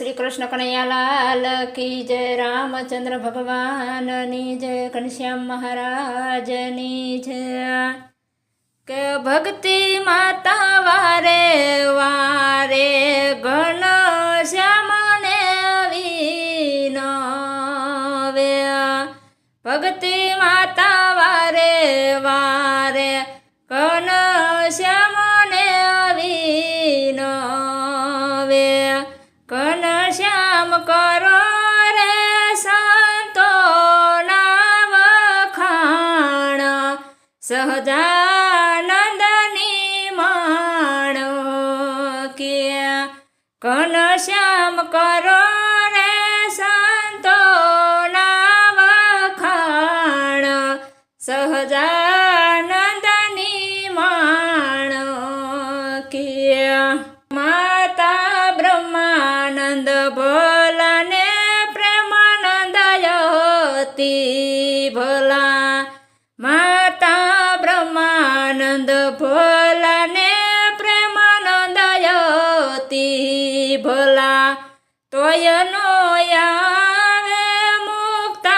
શ્રી કૃષ્ણ કનૈયાલાલ કી જય રામચંદ્ર ભગવાનની જય ઘનશ્યામ મહારાજની જય કે ભક્તિ માતા વારે વારે ઘન શ્યામને વિનવે ભક્તિ માતા વારે વારે સહજાનંદની માણ કે ઘન શ્યામ કરો રે સંતો વખાણ. સહજાનંદની માણ કે માતા બ્રહ્માનંદ ભોલાને યતી ભોલા તોય નો આવે મુક્તાનંદને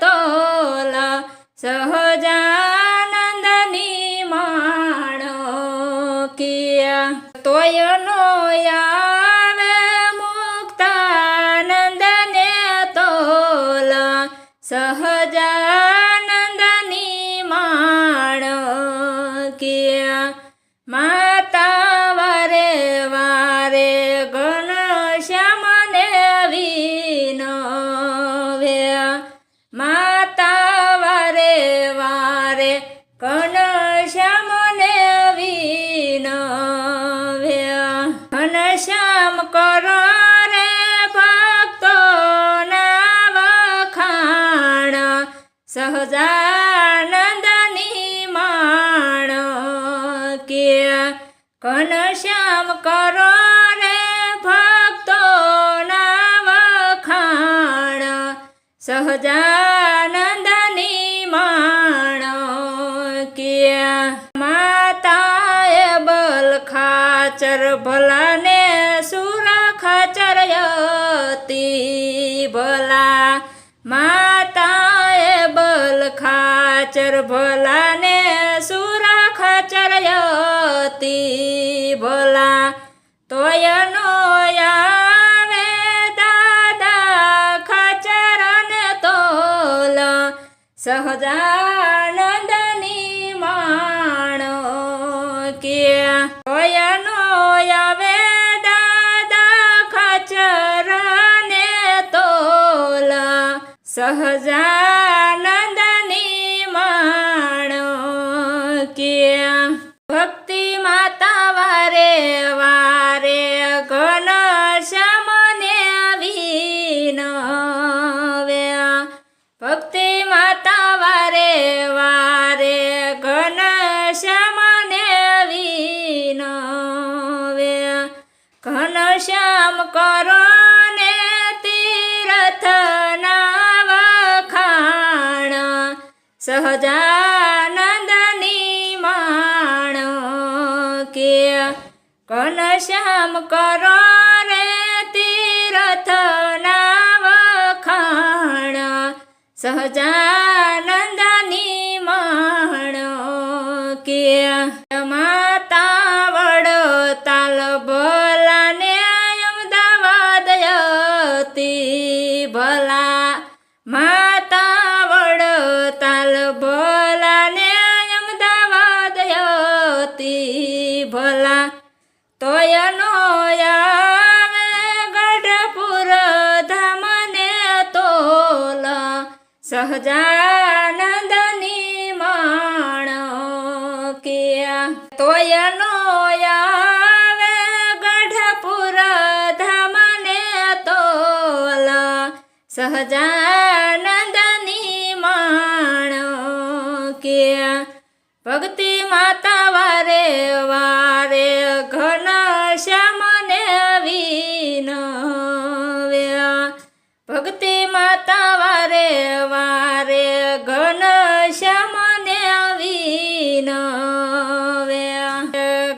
તોલા સહજાનંદની માણ કિયા. તોય નો આવે મુક્તાનંદને તોલા સહજાનંદની માણ કિયા. માતા સહજાનંદની માણ કે ઘન શ્યામ કરો રે ભક્તો ના વખાણ. સહજાનંદની માણ કે માતાએ બલ ખાચર ખાચર ભલાને સુર ખાચર યતી ભલા. તોય નો આવે દાદા ખચર ને તોલ. સહજાનંદની માણ કે તોય નો આવે દાદા ખચર ને તોલ. સહજાનંદની માણ કે ભક્તિ માતા વારે વારે ઘન શ્યામને વિનવે. ભક્તિ માતા વારે વારે ઘન શ્યામને વિનવે. ઘન શ્યામ કરો સહજાનંદની માણ કે ઘન શ્યામ કરો રે તીરથ ના વખાણ સહજાનંદની માણ કે સહજાનંદની માણ કિયા તોયનો આવે ગઢપુર ધામને તોલા. સહજાનંદની માણ કિયા ભક્તિ માતા વારે વારે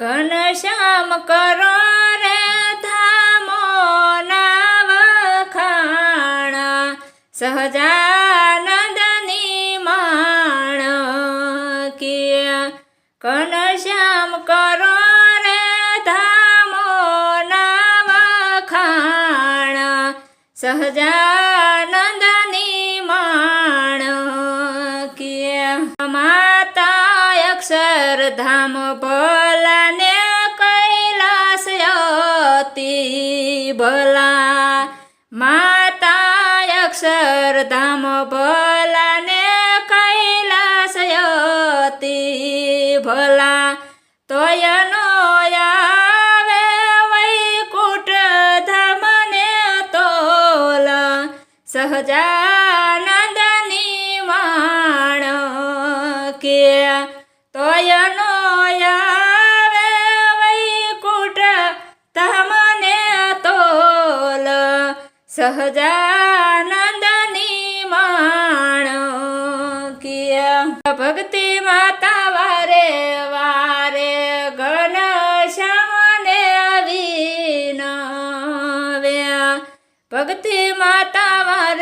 ઘનશ્યામ કરો રે ધામો ના વખાણ સહજાનંદની માણ. કિયા ઘનશ્યામ કરો રે ધામો ના વખાણ સહજાનંદની માણ. કિયા માતા અક્ષરધામ પર ભલાને કૈલાસ અતિ ભલા તોયનો આવે વૈકુટ ધમને તોલ સહજાનંદની માણ કે તોયનો આવે વૈકુટ ધમને તોલ સહજાનંદની ભક્તિ માતા વારે વારે ઘન શ્યામને અવિનવ્યા ભક્તિ માતા વારે